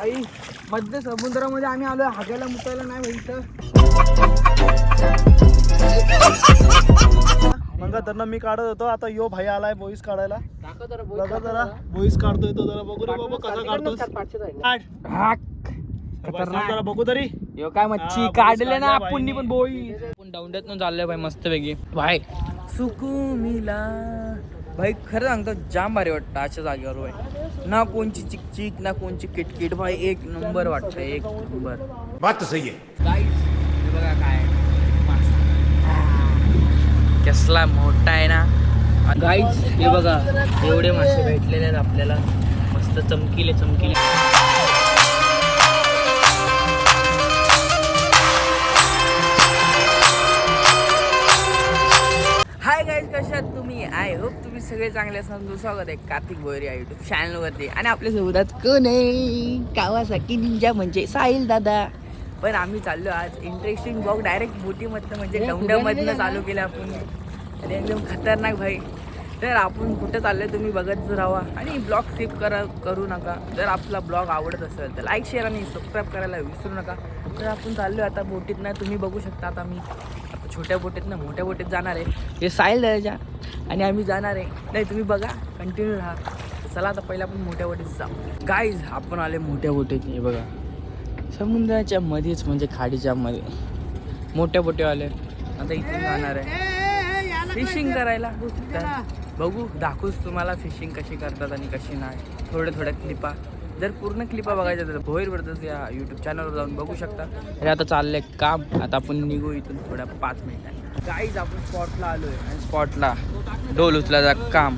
आई मध्य समुद्रामध्ये आम्ही आलोय. हागायला मुकायला नाही भाई इथं. मग त्यांना मी काढत होतो. आता यो भाई आलाय बोईस काढायला. बघा जरा. बोईस काढतोय तो जरा. बघू रे बाबा कसा काढतोस. काढ. खतरनाक. जरा बघू तरी. यो काय मच्छी हा, काढले ना आपण पण बोई आपण डाऊंड्यात न चाललोय भाई मस्त पैकी भाई सुकुमिला. भाई खरं सांगतो जाम भारी वाटतं अशा जागेवर भाई ना कोणची चिकचिक ना कोणची किटकिट. भाई एक नंबर वाटतं एक नंबर. बात तो सही है गाईस हे बघा काय कसला मोठा आहे ना. गाईज हे बघा एवढे मासे भेटलेले आहेत आपल्याला. मस्त चमकीले चमकीले. कशात तुम्ही? आय होप तुम्ही सगळे चांगले असाल तुमचं स्वागत आहे कार्तिक बोयरी या युट्यूब चॅनलवरती आणि आपल्यासोबत कोण आहे? कावासाकी निंजा म्हणजे साहिल दादा. पण आम्ही चाललो आज इंटरेस्टिंग ब्लॉग डायरेक्ट बोटीमधनं म्हणजे डौंड्यामधनं चालू केलं आपण. आणि एकदम खतरनाक भाई. तर आपण कुठं चाललोय तुम्ही बघत राहा. आणि ब्लॉग स्किप करा करू नका. जर आपला ब्लॉग आवडत असेल तर लाईक शेअर आणि सबस्क्राईब करायला विसरू नका. तर आपण चाललो आता बोटीत नाही तुम्ही बघू शकता आता मी. छोट्या बोटीत ना मोठ्या बोटीत जाणार आहे हे साईल दादाच्या आणि आम्ही जाणार आहे नाही तुम्ही बघा कंटिन्यू राहा चला आता पहिला आपण मोठ्या बोटीत जाऊ गाईज आपण आले मोठ्या बोटीत हे बघा समुद्राच्या मध्येच म्हणजे खाडीच्या मध्ये मोठ्या बोटीवाले आता इथून जाणार आहे फिशिंग करायला बघू दाखवूच तुम्हाला फिशिंग कशी करतात आणि कशी नाही थोड्या थोड्या क्लिपा जर पूर्ण क्लिपा बघायच्या तर भोईर ब्रदर्स या यूट्यूब चॅनलवर जाऊन बघू शकता. हे आता चाललंय काम. आता आपण निघू इथून थोड्या पाच मिनिटांनी काहीच आपण स्पॉटला आलोय. आणि स्पॉटला डोल उचलायचा काम.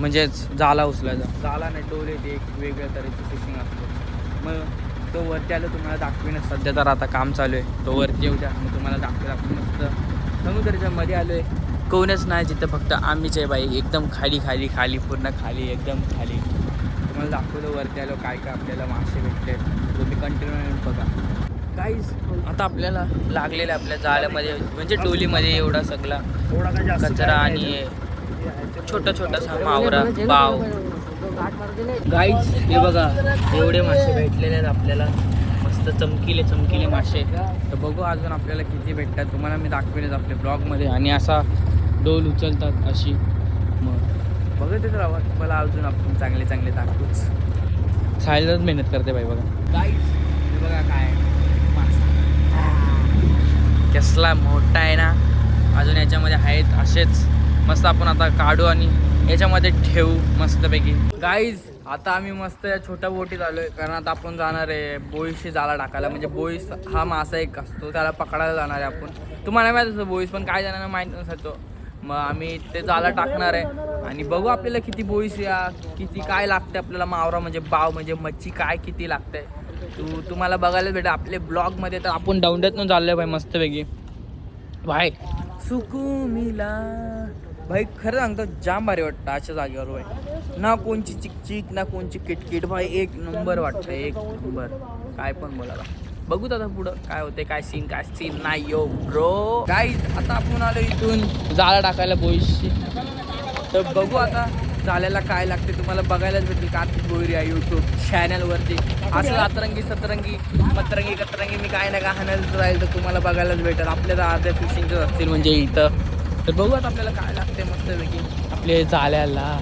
म्हणजेच जाला उचलायचा. जाला नाही डोल येते एक वेगळ्या तऱ्हेचं फिशिंग असतं. मग तो वरती आलं तुम्हाला दाखवीन. सध्या तर आता काम चालू आहे. तो वरती येऊ द्या. मग तुम्हाला दाखवेल आपण मस्त. समुद्राच्या मध्ये आलोय. कोणच नाही जिथं फक्त आम्हीच आहे बाई. एकदम खाली खाली खाली पूर्ण खाली एकदम खाली. तुम्हाला दाखवलं वरती आलो काय काय आपल्याला मासे भेटले तुम्ही कंटिन्यू बघा. काहीच आता आपल्याला लागलेलं आपल्या जाळ्यामध्ये म्हणजे डोलीमध्ये एवढा सगळा कचरा आणि. छोटा छोटासा मावरा बाव गाईज हे बघा एवढे मासे भेटलेले आहेत आपल्याला. मस्त चमकीले चमकीले मासे. तर बघू अजून आपल्याला किती भेटतात. तुम्हाला मी दाखवेलच आपल्या ब्लॉगमध्ये आणि असा डोल उचलतात अशी. मग बघतच राहा तुम्हाला अजून आपण चांगले चांगले दाखवूच. सायलाच मेहनत करते बाई बघा. गाईज हे बघा काय कसला मोठा आहे ना. अजून याच्यामध्ये आहेत असेच. मस्त आपण आता काढू आणि याच्यामध्ये ठेवू मस्तपैकी. गाईज आता आम्ही मस्त या छोट्या बोटीत आलोय. कारण आता आपण जाणार आहे बोईशी जाला टाकायला. म्हणजे बोईस हा मासा एक असतो. त्याला पकडायला जाणार आहे आपण. तुम्हाला माहीत असतं बोईस पण काय जणांना माहीत नसतो. मग आम्ही ते जाला टाकणार आहे. आणि बघू आपल्याला किती बोईस या किती काय लागते आपल्याला मावरा म्हणजे बाव म्हणजे मच्छी काय किती लागते तू तुम्हाला बघायला भेटेल. आपले ब्लॉगमध्ये तर आपण डाऊंड्यातून चाललोय भाई मस्तपैकी. भाई. सुकुमिला. भाई खरं सांगतो जाम भारी वाटतं अशा जागेवर भाई. ना कोणची चिकचिक ना कोणची किटकिट. भाई एक नंबर वाटतं एक नंबर. काय पण बोलायला. बघू आता पुढं काय होते काय सीन काय सीन नाही यो ब्रो काय आता आपण आलो इथून. जाळा टाकायला बोईशी. तर बघू आता जाल्याला काय लागते तुम्हाला बघायलाच भेटेल कार्तिक बोईर या यूट्यूब चॅनलवरती असं अतरंगी सतरंगी पतरंगी कतरंगी मी काय ना काय हाणायला राहील तर तुम्हाला बघायलाच भेटेल. आपल्या तर अर्ध्या फिशिंगच असतील म्हणजे इथं. तर बघू आता आपल्याला काय लागते मस्तपैकी. आपले जाल्याला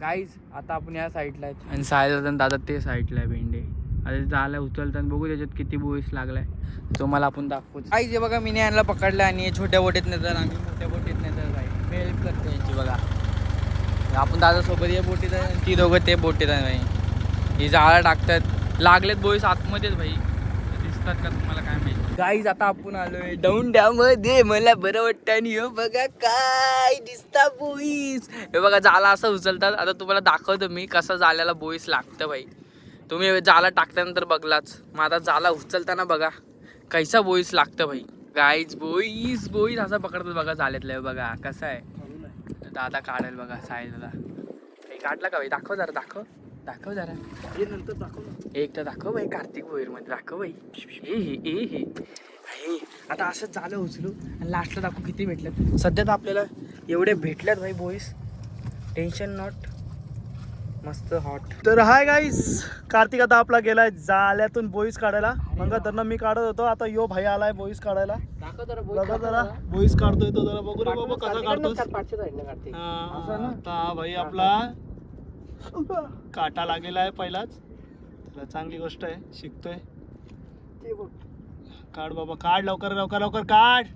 गाईज आता आपण या साईडला आहेत आणि सायला दादा ते साईडला आहे भेंडे. आता जायला उचलताना बघू त्याच्यात किती बोईस लागलाय. तो मला आपण दाखवू काहीच जे बघा मी यांना पकडलं आणि छोट्या बोटीत तर आम्ही मोठ्या बोटीत तर भाई हेल्प करतो यांची बघा. आपण दादासोबत या बोटीत आहे ती दोघं ते बोटीत आहे भाई. ही जाळा टाकतात. लागलेत बोईस आतमध्येच भाई. दिसतात का तुम्हाला काय माहिती? गाईज आता आपण आलोय दौंड्यामध्ये मला बरं वाटतं आणि हो बघा काय दिसता बोईस हे बघा जाला असं उचलतात. आता तुम्हाला दाखवतो मी कसं जाल्याला बोईस लागतं भाई. तुम्ही जाला टाकल्यानंतर बघलाच. मग आता जाला उचलताना बघा. कैसा बोईस लागतं भाई. गाईज बोईस बोईस असं पकडतात बघा जाल्यातलं बघा कसं आहे. दादा काढेल बघा साई दादा. हे काढला का भाई? दाखव जरा दाखव. दाखव जरा. हे नंतर दाखव. एक तर दाखव बाई कार्तिक भोईरमध्ये दाखव ए हे ए हे. हे आता असंच झालं उचलू. आणि लास्टला दाखवू किती भेटल्यात. सध्या तर आपल्याला एवढे भेटल्यात भाई बोईस टेन्शन नॉट मस्त हॉट तर हाय गाईस कार्तिक आता आपला गेलाय जाल्यातून बोईस काढायला. मग त्यांना मी काढत होतो. आता यो भाई आलाय बोईस काढायला. बघा जरा. बोईस काढतोय तो जरा. बघू रे बाबा कसा काढतोस. हा, आता भाई आपला काटा लागलेला आहे पहिलाच. त्याला चांगली गोष्ट आहे. शिकतोय. काढ बाबा. काढ लवकर लवकर लवकर काढ.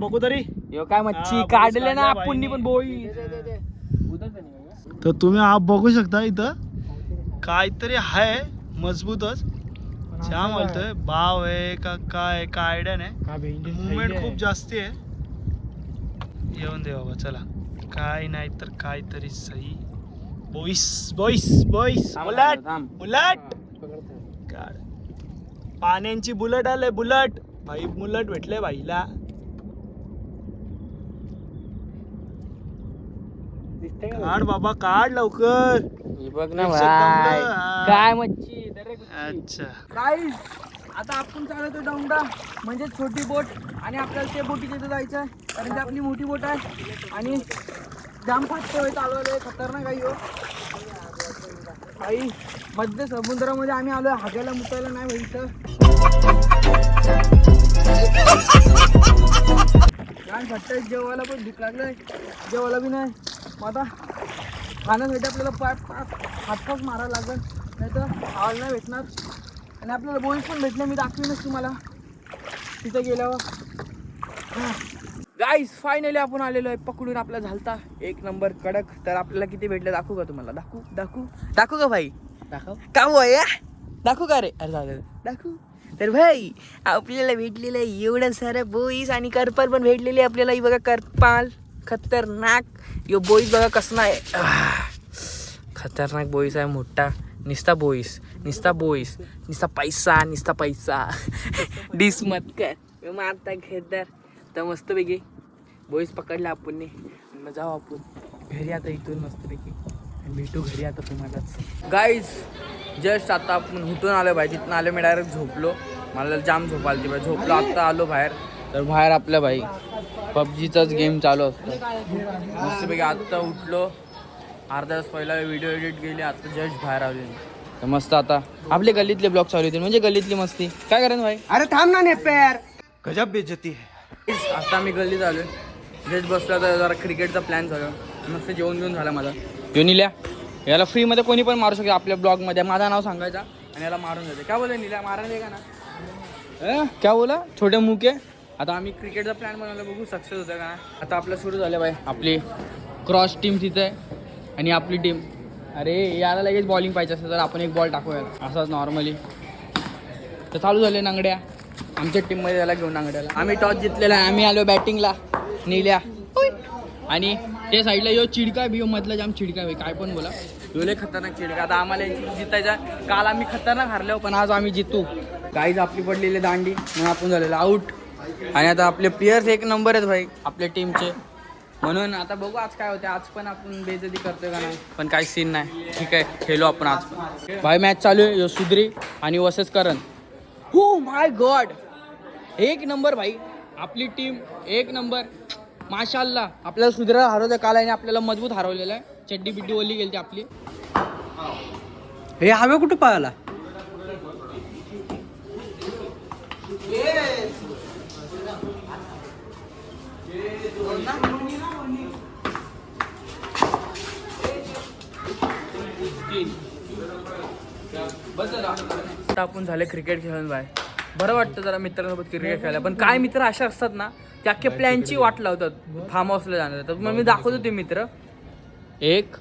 बघू तरी. यो काय हा, मच्छी काढले ना आपण. पण बोई तर तुम्ही आप बघू शकता इथं. काहीतरी आहे मजबूतच. छान बोलतोय भाव आहे का काय काय आयडिया नाही. मुवमेंट खूप जास्ती आहे. येऊन दे बाबा चला. काय नाही तर काहीतरी सही. Boys boys boys bullet bullet पाण्यांची bullet आले बुलट. भाई बुलट भेटले भाईला. काढ बाबा काढ लवकर. बघ ना भाई. काय मच्छी. अच्छा. काय आता आपण चालवतो डोंगरा म्हणजे छोटी बोट आणि आपल्याला ते बोटी तिथे जायचं आहे. कारण ती आपली मोठी बोट आहे. आणि जाम फाटतो आहे चालवायला खतरनाक आहे हो. काही मध्य समुद्रामध्ये आम्ही आलोय हागायला मुतायला नाही भाई इथं. छान फटतंय जेवायला पण भूक लागलंय. जेवायला बी नाही. मग आता खाण्यासाठी आपल्याला पाय हातपास मारायला लागेल. नाही तर आवाज नाही भेटणार. आणि आपल्याला बोईस पण भेटलं मी दाखवीनच तुम्हाला. तिथे गेल्यावर. गाईस फायनली आपण आलेलो आहे. पकडून आपला झालता एक नंबर कडक. तर आपल्याला किती भेटले दाखवू का तुम्हाला? दाखवू दाखवू. दाखवू का भाई? दाखव. का भाई दाखवू का रे? अरे दे. दाखवू. तर भाई आपल्याला भेटलेलं आहे एवढं सारं. बोईस आणि करपाल पण भेटलेली आपल्याला. बघा करपाल. खतरनाक. यो बोईस बघा कसं आहे. खतरनाक बोईस आहे मोठा. निस्ता बोईस निस्ता बोईस निस्ता पैसा निस्ता पैसा. डिस मत कर. मारता घेतर तर मस्तपैकी बोईस पकडला आपण मग जाऊ आपण घरी आता इथून मस्तपैकी. भेटू घरी आता तुम्हालाच. गाईज जस्ट आता आपण उठून आलो बाई तिथून आलो मी डायरेक्ट झोपलो. मला जाम झोप आली बाई. झोपलो आत्ता आलो बाहेर. तर बाहेर आपल्या भाई पबजीचाच गेम चालू असतो. मस्तपैकी आत्ता उठलो. अर्धा तास पहिला व्हिडिओ एडिट केले आता जस्ट बाहेर आले तर मस्त आता. आपले गल्लीतले ब्लॉग चालू होते म्हणजे गल्लीतली मस्ती. काय करेन भाई? अरे थांब ना नेप्यार गजब बेजती है. आता मी गल्लीत आलो जस्ट बसला तर जरा क्रिकेटचा प्लॅन झाला मस्त जेवण घेऊन झाला माझा. येऊन निल्या याला फ्रीमध्ये कोणी पण मारू शकते आपल्या ब्लॉगमध्ये माझं नाव सांगायचं. आणि याला मारून जाते काय बोलले निल्या? मारायला दे का ना? काय बोला? छोटे मुके. आता आम्ही क्रिकेटचा प्लॅन बनवला बघू सक्सेस होतं का आता आपलं सुरू झालं बाय आपली क्रॉस टीम तिथं आहे आणि आपली टीम अरे याला लगेच बॉलिंग पाहिजे असेल तर आपण एक बॉल टाकूया असंच नॉर्मली तर चालू झाले नांगड्या. आमच्या टीममध्ये त्याला घेऊन नांगड्याला. आम्ही टॉस जितलेला आहे आम्ही आलो बॅटिंगला निल्या. आणि ते साईडला यो चिडका बी मधला जाम चिडका बी. काय पण बोला. यो लय खतरनाक चिडका. आता आम्हाला जितायचा काल आम्ही खतरनाक हारलो पण आज आम्ही जितू. गाईज आपली पडलेली दांडी मग आपण झालेलं आऊट आणि आता आपले प्लेयर्स एक नंबर आहेत भाई आपल्या टीमचे म्हणून आता बघू आज काय होते आज पण आपण बेजती करतोय का नाही? पण काही सीन नाही. ठीक आहे खेळलो आपण आज. पण भाई मॅच चालू आहे. यो सुधरी आणि वसच करण. हो माय गॉड एक नंबर भाई. आपली टीम एक नंबर माशाल्ला आपल्याला सुधरा हरवतं काल आणि आपल्याला मजबूत हरवलेलं आहे. चड्डी बिड्डी ओली गेली आपली. हे हवे कुठं पळाला? आता आपण झाले क्रिकेट खेळून बाय बरं वाटतं जरा मित्रांसोबत क्रिकेट खेळायला. पण काय मित्र असे असतात ना ते अख्ख्या प्लॅनची वाट लावतात. फार्म हाऊसला जाणार. तर मग मी दाखवतो ते मित्र. एक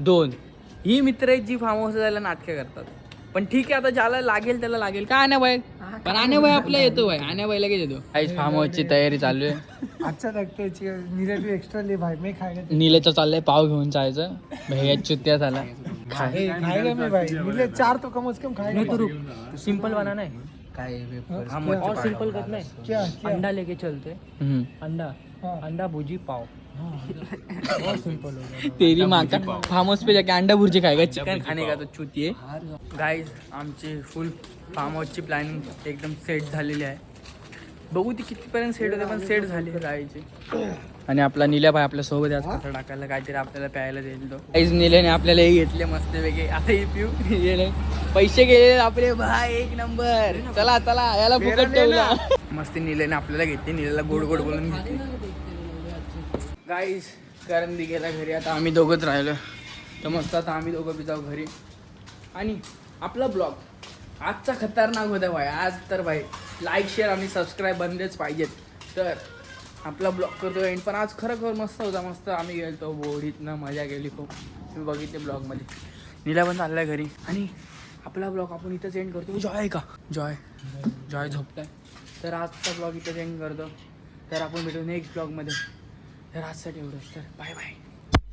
दोन. ही मित्र आहेत जी फार्म हाऊसला जायला नाटके करतात. पण ठीक आहे आता ज्याला लागेल त्याला लागेल. काय आण्या बाई? पण आण्या बाई आपल्या येतो बाई. आण्या बाई लगेच येतो. काहीच फार्म हाऊसची तयारी चालू आहे. अच्छा लगता एक्स्ट्रा ले भाई मैं खाएगा नीलेचं चाललंय पाव घेऊन जायचं भैया चुत्या झाला खाएगा मैं भाई नीरज चार तो कम से कम खाएगा तो रुक. सिंपल बना नहीं. काय और सिंपल करना है क्या क्या अंडा लेके चलते. अंडा. हाँ। अंडा भुजी पाव. बहुत सिंपल हो तेरी माँ का फार्म हाउस पे जाके अंडा भुर्जी खाएगा चिकन खाने का तो चुतिये? गाईज आमची फुल फार्म हाऊसची प्लॅनिंग एकदम सेट झालेली आहे. बघू ती कितीपर्यंत सेट होते पण सेट झाली जायची आणि आपला निल्या भाई आपल्यासोबत आज कचरा टाकायला काहीतरी आपल्याला प्यायला देईल तो. काहीच निल्याने आपल्याला हे घेतले मस्त वेगळे आता हे पिऊ. पैसे गेले आपले भाई एक नंबर. चला चला याला फुकट ठेवला. मस्त निल्याने आपल्याला घेतले निल्याला गोड गोड बोलून घेतले गाईस करंदी गेला घरी आता आम्ही दोघंच राहिलो. तर मस्त आता आम्ही दोघं बी जाऊ घरी. आणि आपला ब्लॉग आजचा खतरनाक होता भाई. आज तर भाई लाईक शेअर आणि सबस्क्राईब बनलेच पाहिजेत. तर आपला ब्लॉग करतो एंड पण आज खरं खरं मस्त होता मस्त. आम्ही गेलतो बोडीतनं मजा केली खूप. तुम्ही बघितले ब्लॉगमध्ये. निला पण चाललाय घरी. आणि आपला ब्लॉग आपण इथंच एंड करतो. जॉय आहे का? जॉय. जॉय झोपलाय. तर आजचा ब्लॉग इथंच एंड करतो. तर आपण भेटू नेक्स्ट ब्लॉगमध्ये. तर आजसाठी एवढंच. तर बाय बाय